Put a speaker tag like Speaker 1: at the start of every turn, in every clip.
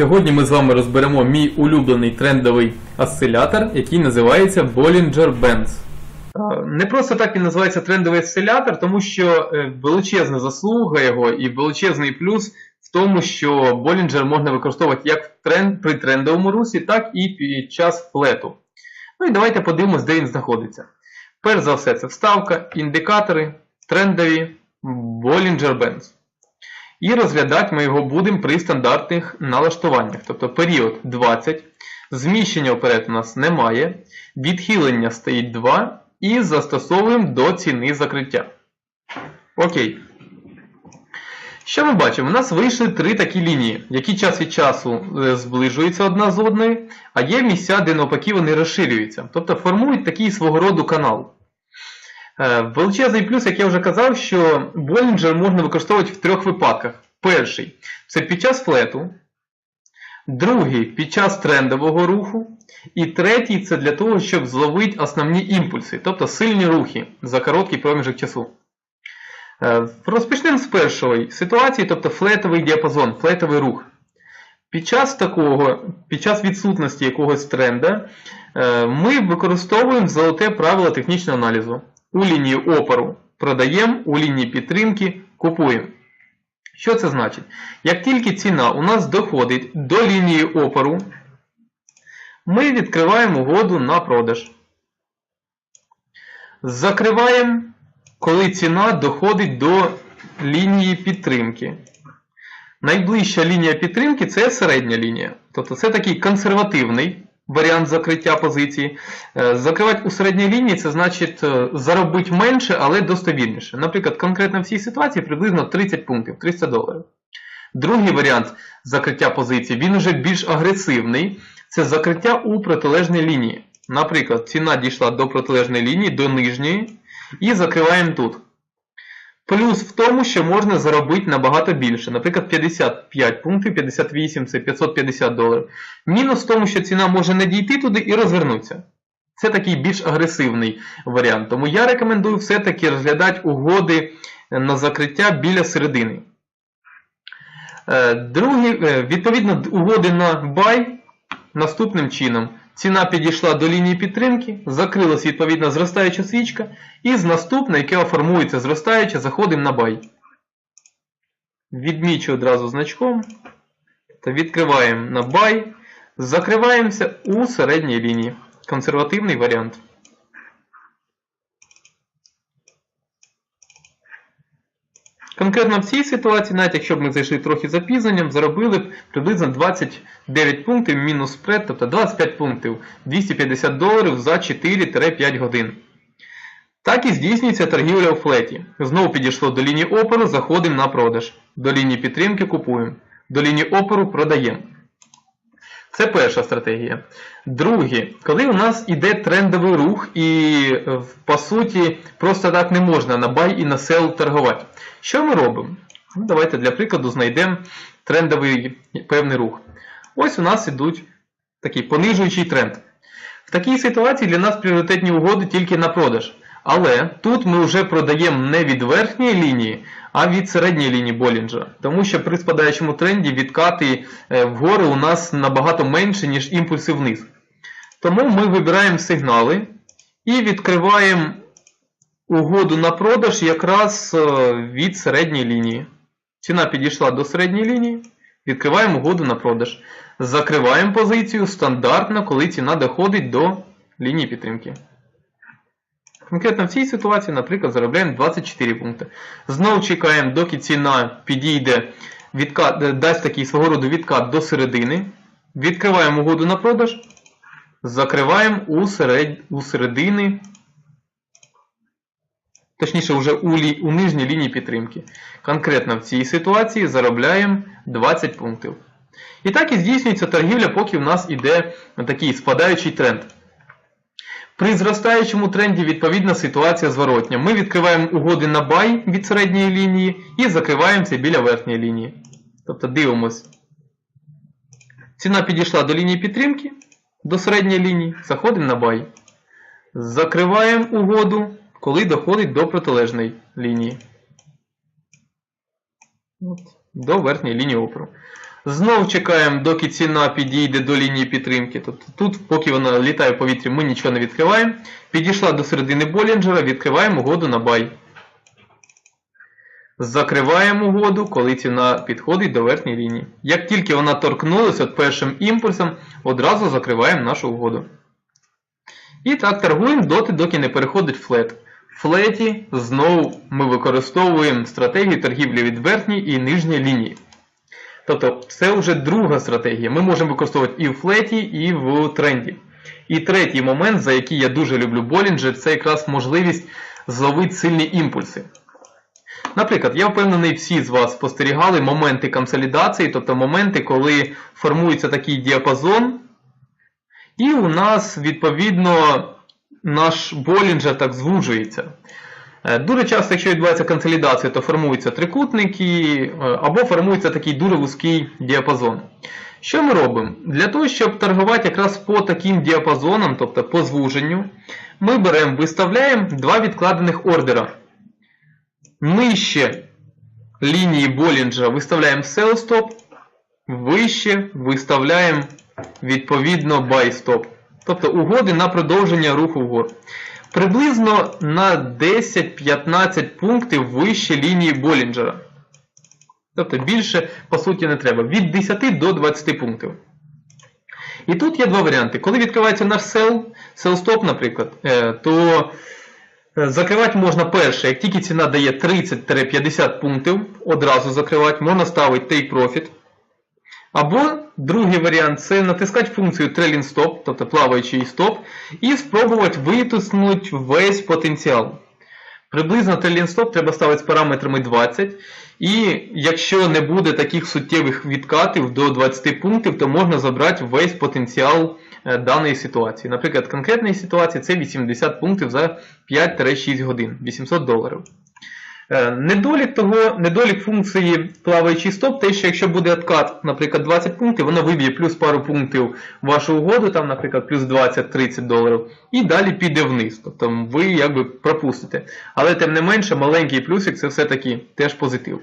Speaker 1: Сьогодні ми з вами розберемо мій улюблений трендовий осцилятор, який називається Bollinger Bands. Не просто так він називається трендовий осцилятор, тому що е, величезна заслуга його і величезний плюс в тому, що Bollinger можна використовувати як тренд, при трендовому русі, так і під час флету. Ну і давайте подивимось, де він знаходиться. Перш за все, це вставка, індикатори, трендові, Bollinger Bands. І розглядати ми його будемо при стандартних налаштуваннях. Тобто період 20, зміщення вперед у нас немає, відхилення стоїть 2 і застосовуємо до ціни закриття. Окей. Що ми бачимо? У нас вийшли три такі лінії, які час від часу е, зближуються одна з одною, а є місця, де навпаки вони розширюються. Тобто формують такий свого роду канал. Е, Величезний плюс, як я вже казав, що Bollinger можна використовувати в трьох випадках. Перший це під час флету, другий під час трендового руху, і третій це для того, щоб зловити основні імпульси, тобто сильні рухи за короткий проміжок часу. Е, Розпочнемо з першої ситуації, тобто флетовий діапазон, флетовий рух. Під час такого, під час відсутності якогось тренда, е, ми використовуємо золоте правило технічного аналізу. У лінії опору продаємо, у лінії підтримки купуємо. Що це значить? Як тільки ціна у нас доходить до лінії опору, ми відкриваємо угоду на продаж. Закриваємо, коли ціна доходить до лінії підтримки. Найближча лінія підтримки це середня лінія. Тобто це такий консервативний варіант закриття позиції. Е, Закривати у середній лінії це значить е, заробити менше, але достовірніше. Наприклад, конкретно в цій ситуації приблизно 30 пунктів, 300 доларів. Другий варіант закриття позиції, він вже більш агресивний. Це закриття у протилежній лінії. Наприклад, ціна дійшла до протилежної лінії, до нижньої, і закриваємо тут. Плюс в тому, що можна заробити набагато більше. Наприклад, 55 пунктів, 58 це 550 доларів. Мінус в тому, що ціна може не дійти туди і розвернутися. Це такий більш агресивний варіант. Тому я рекомендую все-таки розглядати угоди на закриття біля середини. Е, Другий, е, відповідно, угоди на buy наступним чином. Ціна підійшла до лінії підтримки, закрилась відповідна зростаюча свічка, і з наступне, яке формується зростаюча, заходимо на бай. Відмічу одразу значком. Та відкриваємо на бай. Закриваємося у середній лінії. Консервативний варіант. Конкретно в цій ситуації, навіть якщо б ми зайшли трохи запізненням, заробили б приблизно 29 пунктів мінус спред, тобто 25 пунктів 250 доларів за 4-5 годин. Так і здійснюється торгівля у флеті. Знову підійшло до лінії опору, заходимо на продаж. До лінії підтримки купуємо. До лінії опору продаємо. Це перша стратегія. Друге, коли у нас іде трендовий рух, і е, по суті просто так не можна на buy і на sell торгувати. Що ми робимо? Ну, давайте для прикладу знайдемо трендовий певний рух. Ось у нас ідуть такий понижуючий тренд. В такій ситуації для нас пріоритетні угоди тільки на продаж. Але тут ми вже продаємо не від верхньої лінії, а від середньої лінії Болінджера. Тому що при спадаючому тренді відкати е, вгору у нас набагато менше, ніж імпульси вниз. Тому ми вибираємо сигнали і відкриваємо угоду на продаж якраз е, від середньої лінії. Ціна підійшла до середньої лінії. Відкриваємо угоду на продаж. Закриваємо позицію стандартно, коли ціна доходить до лінії підтримки. Конкретно в цій ситуації, наприклад, заробляємо 24 пункти. Знову чекаємо, доки ціна підійде, відкат, дасть такий свого роду відкат до середини. Відкриваємо угоду на продаж. Закриваємо у, серед, у середини, точніше, вже у, лі, у нижній лінії підтримки. Конкретно в цій ситуації заробляємо 20 пунктів. І так і здійснюється торгівля, поки в нас іде такий спадаючий тренд. При зростаючому тренді відповідна ситуація зворотня. Ми відкриваємо угоди на buy від середньої лінії і закриваємося біля верхньої лінії. Тобто дивимось. Ціна підійшла до лінії підтримки, до середньої лінії, заходимо на buy. Закриваємо угоду, коли доходить до протилежної лінії. От, до верхньої лінії опору. Знов чекаємо, доки ціна підійде до лінії підтримки. Тобто тут, поки вона літає в повітрі, ми нічого не відкриваємо. Підійшла до середини Болінджера, відкриваємо угоду на бай. Закриваємо угоду, коли ціна підходить до верхньої лінії. Як тільки вона торкнулася першим імпульсом, одразу закриваємо нашу угоду. І так торгуємо доти, доки не переходить флет. В флеті знову ми використовуємо стратегію торгівлі від верхньої і нижньої лінії. Тобто це вже друга стратегія. Ми можемо використовувати і в флеті, і в тренді. І третій момент, за який я дуже люблю Болінджер, це якраз можливість зловити сильні імпульси. Наприклад, я впевнений, всі з вас спостерігали моменти консолідації, тобто моменти, коли формується такий діапазон, і у нас, відповідно, наш Болінджер так звужується. Е, Дуже часто, якщо відбувається консолідація, то формуються трикутники е, або формується такий дуже вузький діапазон. Що ми робимо? Для того, щоб торгувати якраз по таким діапазонам, тобто по звуженню, ми беремо, виставляємо два відкладених ордера. Нижче лінії Болінджера виставляємо sell stop, вище виставляємо відповідно buy stop. Тобто угоди на продовження руху вгору. Приблизно на 10-15 пунктів вище лінії Болінджера. Тобто більше, по суті, не треба. Від 10 до 20 пунктів. І тут є два варіанти. Коли відкривається наш sell stop, наприклад, е, то е, закривати можна перше, як тільки ціна дає 30-50 пунктів, одразу закривати, можна ставити take profit. Або другий варіант це натискати функцію trailing stop, тобто плаваючий стоп, і спробувати витиснути весь потенціал. Приблизно trailing stop треба ставити з параметрами 20. І якщо не буде таких суттєвих відкатів до 20 пунктів, то можна забрати весь потенціал е, даної ситуації. Наприклад, в конкретній ситуації це 80 пунктів за 5-6 годин, 800 доларів. Е, Недолік того, недолік функції плаваючий стоп, те, що якщо буде откат, наприклад, 20 пунктів, воно виб'є плюс пару пунктів вашу угоду, там, наприклад, плюс 20-30 доларів, і далі піде вниз. Тобто ви якби пропустите. Але тим не менше, маленький плюсик це все-таки теж позитив.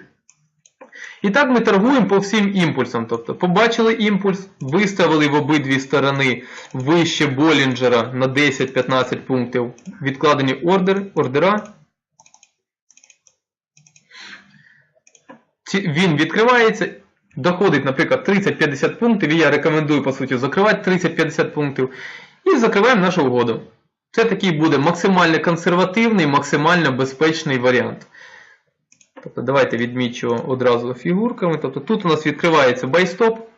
Speaker 1: І так ми торгуємо по всім імпульсам. Тобто побачили імпульс, виставили в обидві сторони вище Болінджера на 10-15 пунктів відкладені ордери, ордера. Він відкривається, доходить, наприклад, 30-50 пунктів, і я рекомендую, по суті, закривати 30-50 пунктів. І закриваємо нашу угоду. Це такий буде максимально консервативний, максимально безпечний варіант. Тобто давайте відмічу одразу фігурками. Тобто тут у нас відкривається байстоп.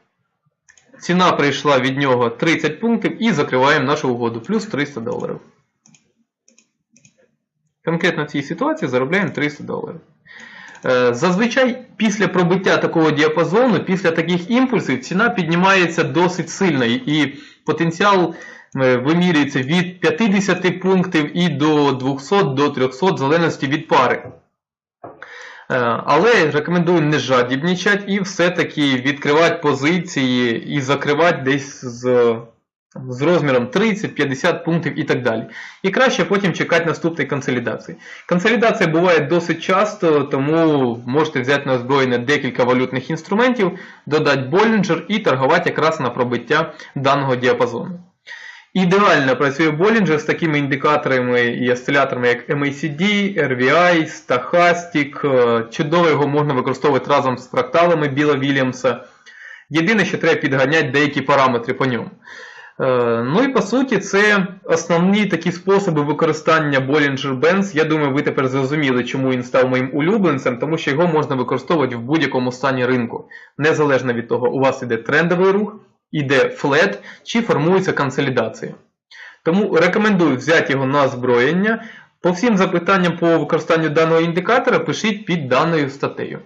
Speaker 1: Ціна прийшла від нього 30 пунктів і закриваємо нашу угоду. Плюс 300 доларів. Конкретно в цій ситуації заробляємо 300 доларів. Е, Зазвичай після пробиття такого діапазону, після таких імпульсів, ціна піднімається досить сильно і потенціал е, вимірюється від 50 пунктів і до 200 до 300 в залежності від пари. Е, Але рекомендую не жадібничати і все-таки відкривати позиції і закривати десь з, з розміром 30-50 пунктів і так далі. І краще потім чекати наступної консолідації. Консолідація буває досить часто, тому можете взяти на озброєння декілька валютних інструментів, додати Bollinger і торгувати якраз на пробиття даного діапазону. Ідеально працює Bollinger з такими індикаторами і осциляторами, як MACD, RVI, Stochastic. Е, Чудово його можна використовувати разом з фракталами Біла Вільямса. Єдине, що треба підганяти деякі параметри по ньому. Е, Ну і по суті, це основні такі способи використання Bollinger Bands. Я думаю, ви тепер зрозуміли, чому він став моїм улюбленцем, тому що його можна використовувати в будь-якому стані ринку. Незалежно від того, у вас іде трендовий рух, іде флет чи формується консолідація. Тому рекомендую взяти його на озброєння. По всім запитанням по використанню даного індикатора пишіть під даною статтею.